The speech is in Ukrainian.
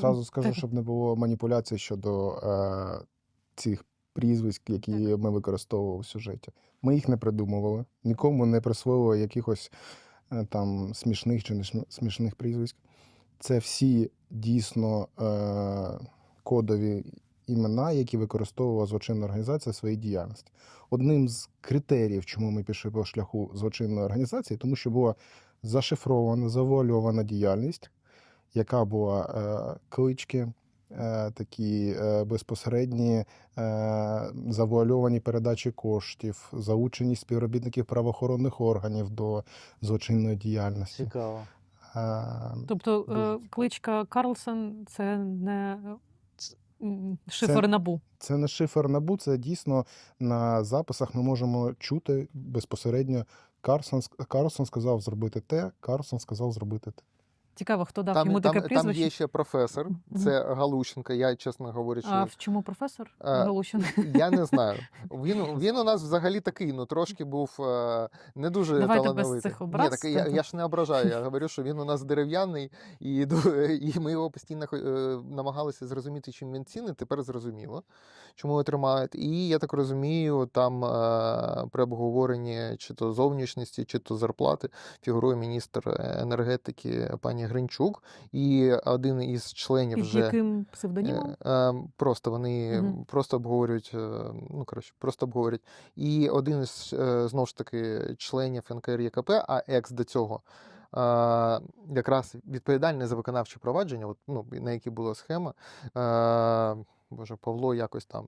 Зразу скажу, щоб не було маніпуляцій щодо е, цих прізвиськ, які ми використовували в сюжеті. Ми їх не придумували, нікому не присвоювали якихось е, там смішних чи не смішних прізвиськ. Це всі дійсно е, кодові імена, які використовувала злочинна організація в своїй діяльності. Одним з критеріїв, чому ми пішли по шляху злочинної організації, тому що була зашифрована, завуальована діяльність, яка була е, клички, е, такі е, безпосередні завуальовані передачі коштів, залученість співробітників правоохоронних органів до злочинної діяльності. Цікаво. Е, Тобто Дуже кличка Карлсон це не е, м, шифр набу. Це не шифр набу, це дійсно на записах ми можемо чути безпосередньо. Карсон, ск- Карлсон сказав зробити те, Карлсон сказав зробити те. Цікаво, хто дав Там, йому таке там прізвище. є ще професор, це Галущенко. Я, чесно говорячи, А в чому професор А, Галущин? я не знаю. Він, він у нас взагалі такий, ну трошки був е, не дуже Давайте без талановитий. цих Ні, так я, я ж не ображаю. Я говорю, що він у нас дерев'яний, і, і ми його постійно е, намагалися зрозуміти, чим він цінний. Тепер зрозуміло, чому його тримають. І я так розумію, там е, при обговоренні чи то зовнішності, чи то зарплати фігурує міністр енергетики пані Гринчук, і один із членів Під вже. яким псевдонімом? Е, е, Просто вони Мгм. просто обговорюють, е, ну коротше, просто обговорюють. І один із знову ж таки членів НКРЄКП, а екс до цього. Якраз відповідальний за виконавче провадження, от, ну, на які була схема. Боже, Павло якось там